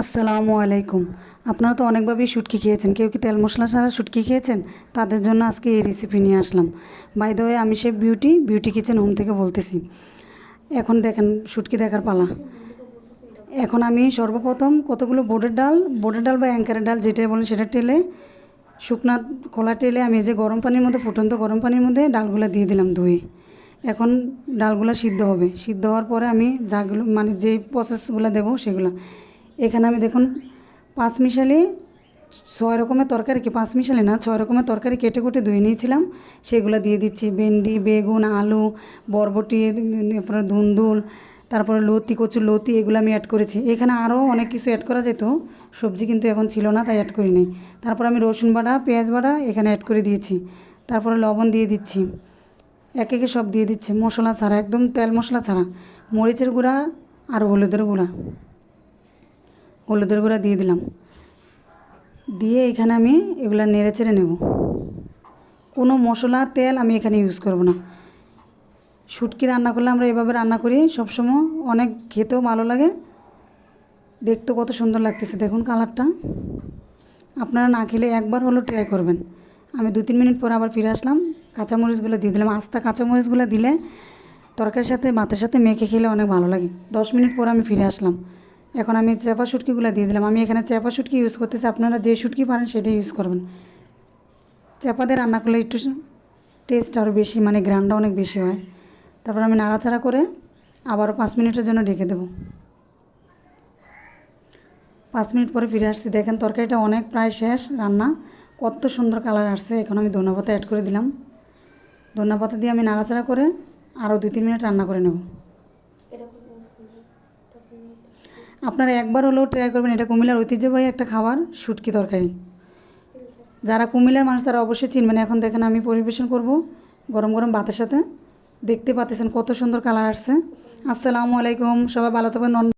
আসসালামু আলাইকুম। আপনারা তো অনেকভাবেই শুটকি খেয়েছেন। কেউ কি তেল মশলা ছাড়া শুটকি খেয়েছেন? তাদের জন্য আজকে এই রেসিপি নিয়ে আসলাম। বাই দ্য আমি সে বিউটি বিউটি কিচেন হোম থেকে বলতেছি। এখন দেখেন, শুটকি দেখার পালা। এখন আমি সর্বপ্রথম কতগুলো বোর্ডের ডাল বোর্ডের ডাল বা অ্যাঙ্কারের ডাল যেটাই বলেন সেটা টেলে, শুকনা খোলা টেলে আমি যে গরম পানির মধ্যে, ফুটন্ত গরম পানির মধ্যে ডালগুলো দিয়ে দিলাম ধুয়ে। এখন ডালগুলো সিদ্ধ হবে। সিদ্ধ হওয়ার পরে আমি যাগুলো মানে যে প্রসেসগুলো দেবো সেগুলো। এখানে আমি দেখুন, পাঁচ মিশালি, ছয় রকমের তরকারি কি, পাঁচ মিশালি না, ছয় রকমের তরকারি কেটে কুটে ধুয়ে নিয়েছিলাম। সেগুলো দিয়ে দিচ্ছি, ভেন্ডি, বেগুন, আলু, বরবটি, তারপরে ধুন্দুল, তারপরে লতি, কচুর লতি, এগুলো আমি অ্যাড করেছি। এখানে আরও অনেক কিছু অ্যাড করা যেত, সবজি কিন্তু এখন ছিল না, তাই অ্যাড করি নাই। তারপর আমি রসুন বাটা, পেঁয়াজ বাটা এখানে অ্যাড করে দিয়েছি। তারপরে লবণ দিয়ে দিচ্ছি। এক একে সব দিয়ে দিচ্ছি, মশলা ছাড়া, একদম তেল মশলা ছাড়া। মরিচের গুঁড়া আর হলুদের গুঁড়া। হলুদের গুঁড়া দিয়ে দিলাম। দিয়ে এখানে আমি এগুলা নেড়ে চেড়ে নেব। কোনো মশলা, তেল আমি এখানে ইউজ করব না। শুটকি রান্না করলে আমরা এভাবে রান্না করি, সবসময় অনেক খেতেও ভালো লাগে। দেখতেও কত সুন্দর লাগতেছে, দেখুন কালারটা। আপনারা না খেলে একবার হলো ট্রাই করবেন। আমি দু তিন মিনিট পর আবার ফিরে আসলাম। কাঁচামরিচগুলো দিয়ে দিলাম। আস্তা কাঁচামরিচগুলো দিলে তরকারির সাথে, ভাতের সাথে মেখে খেলে অনেক ভালো লাগে। দশ মিনিট পর আমি ফিরে আসলাম। এখন আমি চেপা শুটকিগুলো দিয়ে দিলাম। আমি এখানে চেপা শুটকি ইউজ করতেছি। আপনারা যে শুটকি পারেন সেটাই ইউজ করবেন। চেপা দিয়ে রান্না করলে একটু টেস্ট আরও বেশি মানে গ্রানটা অনেক বেশি হয়। তারপর আমি নাড়াচাড়া করে আবারও পাঁচ মিনিটের জন্য ঢেকে দেবো। পাঁচ মিনিট পরে ফিরে আসছি। দেখেন তরকারিটা অনেক প্রায় শেষ রান্না। কত সুন্দর কালার আসছে। এখন আমি ধনে পাতা অ্যাড করে দিলাম। ধনে পাতা দিয়ে আমি নাড়াচাড়া করে আরও দুই তিন মিনিট রান্না করে নেব। আপনারা একবার হলেও ট্রাই করবেন, এটা কুমিল্লার ঐতিহ্যবাহী একটা খাবার, শুটকি তরকারি। যারা কুমিল্লার মানুষ, তারা অবশ্যই চিনবেন। এখন দেখেন আমি পরিবেশন করব গরম গরম ভাতের সাথে। দেখতে পাতেছেন কত সুন্দর কালার আসছে। আসসালামু আলাইকুম, সবাই ভালো থাকবেন।